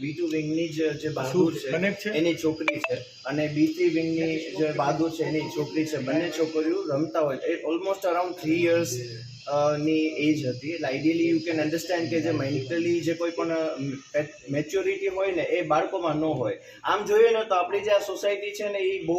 બી two વિંગની જે બહાદુર છે છે? એની છોકરી છે. અને બી થ્રી વિંગની જે બહાદુર છે એની છોકરી છે. બંને છોકરીઓ રમતા હોય. એ ઓલમોસ્ટ અરાઉન્ડ થ્રી યર્સની એજ હતી. એટલે આઈડિયલી યુ કેન અન્ડરસ્ટેન્ડ કે જે મેન્ટલી જે કોઈ પણ મેચ્યોરિટી હોય ને એ બાળકોમાં ન હોય. આમ જોઈએ ને તો આપણી જે આ સોસાયટી છે ને એ બહુ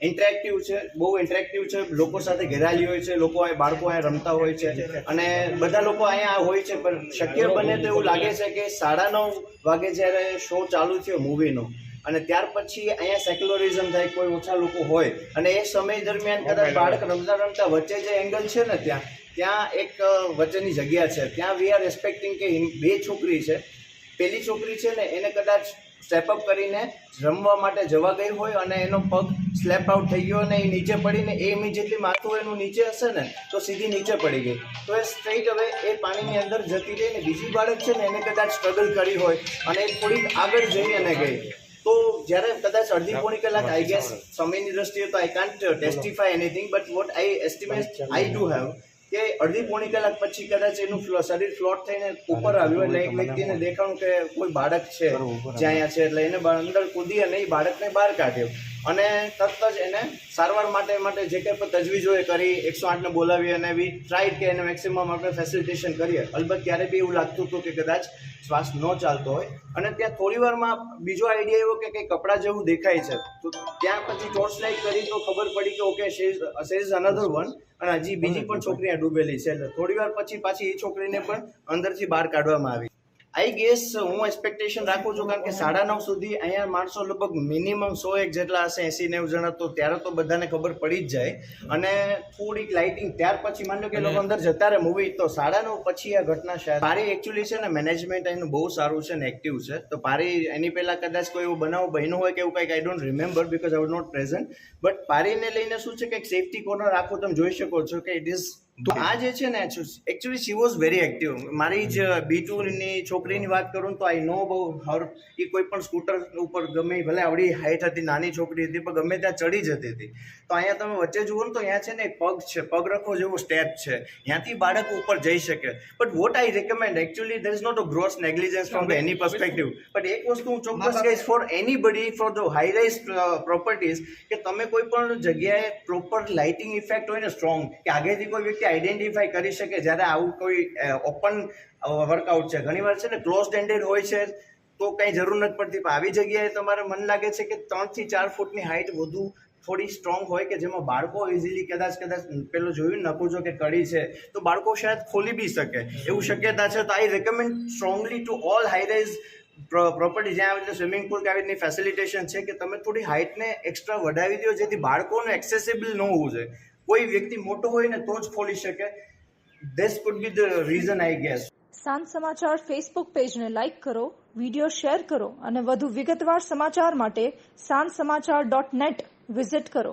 ઇન્ટરેક્ટિવ છે બહુ ઇન્ટરેક્ટિવ છે લોકો સાથે ઘેરાયેલી હોય છે લોકો અહીં બાળકો અહીંયા રમતા હોય છે. અને બધા લોકો અહીંયા હોય છે પણ શક્ય બને તો એવું લાગે છે કે સાડા નવ વાગે જ્યારે શો ચાલુ થયો મૂવીનો અને ત્યાર પછી અહીંયા સેક્યુલરિઝમ થાય કોઈ ઓછા લોકો હોય. અને એ સમય દરમિયાન કદાચ બાળક રમતા રમતા વચ્ચે જે એંગલ છે ને ત્યાં ત્યાં એક વચ્ચેની જગ્યા છે. ત્યાં વી આર એક્સપેક્ટિંગ કે બે છોકરી છે. પેલી છોકરી છે ને એને કદાચ સ્ટેપ અપ કરીને રમવા માટે જવા ગઈ હોય અને એનો પગ સ્લેપ આઉટ થઈ ગયો અને એ નીચે પડીને એ ઇમિજિએટલી માથું એનું નીચે હશે ને તો સીધી નીચે પડી ગઈ. તો એ સ્ટ્રેટ હવે એ પાણીની અંદર જતી રહી ને બીજી બાળક છે ને એને કદાચ સ્ટ્રગલ કરી હોય અને એ થોડીક આગળ જઈ અને ગઈ. તો જ્યારે કદાચ અડધી પોણી કલાક આઈ ગેસ સમયની દ્રષ્ટિએ તો I can't testify anything but what I estimate I do have કે અડધી પોણી કલાક પછી કદાચ એનું શરીર ફ્લોટ થઈને ઉપર આવ્યું એટલે એક વ્યક્તિને દેખાણું કે કોઈ બાળક છે જ્યાં છે એટલે એને અંદર કૂદી અને એ બાળકને બહાર કાઢ્યો. અને તરત જ એને સારવાર માટે માટે જે કંઈ પણ તજવીજો એ કરી એકસો આઠને બોલાવી અને બી ટ્રાઈડ કે એને મેક્સિમમ આપણે ફેસિલિટેશન કરીએ. અલબત્ત ક્યારે બી એવું લાગતું હતું કે કદાચ શ્વાસ ન ચાલતો હોય. અને ત્યાં થોડી વારમાં બીજો આઈડિયા એવો કે કંઈ કપડાં જેવું દેખાય છે. તો ત્યાં પછી ટોર્ચ લાઇટ કરી તો ખબર પડી કે ઓકે શેઝ અનધર વન અને હજી બીજી પણ છોકરી ડૂબેલી છે. એટલે થોડી વાર પછી પાછી એ છોકરીને પણ અંદરથી બહાર કાઢવામાં આવી. આઈ ગેસ હું એક્સપેક્ટેશન રાખું છું કારણ કે સાડા નવ સુધી અહીંયા માણસો લગભગ મિનિમમ સો એક જેટલા હશે એસી નેવું જણા તો ત્યારે તો બધાને ખબર પડી જ જાય. અને થોડીક લાઇટિંગ ત્યાર પછી માની લો કે લોકો અંદર જતા રહે મૂવી તો સાડા નવ પછી આ ઘટના શાયદ પારી એકચ્યુઅલી છે ને મેનેજમેન્ટ એનું બહુ સારું છે ને એક્ટિવ છે. તો પારી એની પહેલાં કદાચ કોઈ એવો બનાવ બન્યું હોય કે એવું કંઈક I don't remember because I was not present but પારીને લઈને શું છે કે એક સેફટી કોર્નર આખો તમે જોઈ શકો છો કે ઇટ ઇઝ તો આ જે છે ને actually she was very active મારી જ બી ટુની છોકરીની વાત કરું તો આઈ નો બહુ હર એ કોઈ પણ સ્કૂટર ઉપર ગમે ભલે આવડી હાઈટ હતી નાની છોકરી હતી પણ ગમે ત્યાં ચડી જતી હતી. તો અહીંયા તમે વચ્ચે જુઓ ને તો અહીંયા છે ને એક પગ છે પગ રખો જેવો સ્ટેપ છે. ત્યાંથી બાળક ઉપર જઈ શકે. But what I recommend actually there is not a gross negligence from the any perspective. But એક વસ્તુ હું ચોક્કસ કહીશ for anybody for the high rise properties કે તમે કોઈ પણ જગ્યાએ પ્રોપર લાઇટિંગ ઇફેક્ટ હોય ને સ્ટ્રોંગ કે આગળથી કોઈ વ્યક્તિ આઈડેન્ટિફાઈ કરી શકે જ્યારે આવું કોઈ ઓપન વર્કઆઉટ છે. ઘણીવાર છે ને ક્લોઝ એન્ડેડ હોય છે તો કંઈ જરૂર નથી પડતી. પણ આવી જગ્યાએ તમારે મન લાગે છે કે ત્રણથી ચાર ફૂટની હાઇટ વધુ થોડી સ્ટ્રોંગ હોય કે જેમાં બાળકો ઇઝીલી કદાચ કદાચ પેલું જોયું નકુજો કે કડી છે, તો બાળકો શાયદ ખોલી બી શકે. એવું શક્યતા છે. તો I recommend strongly to all high rise property જ્યાં આવી રીતે સ્વિમિંગ પુલ કે આવી રીતની ફેસિલિટેશન છે કે તમે થોડી હાઇટને એક્સ્ટ્રા વધાવી દો જેથી બાળકોને એક્સેસિબલ ન હોવું જોઈએ. કોઈ વ્યક્તિ મોટો હોય ને તો જ ખોલી શકે. This could be the reason I guess સાંજ સમાચાર ફેસબુક પેજને લાઇક કરો વિડિયો શેર કરો અને વધુ વિગતવાર સમાચાર માટે સાંજ સમાચાર ડોટ નેટ વિઝિટ કરો.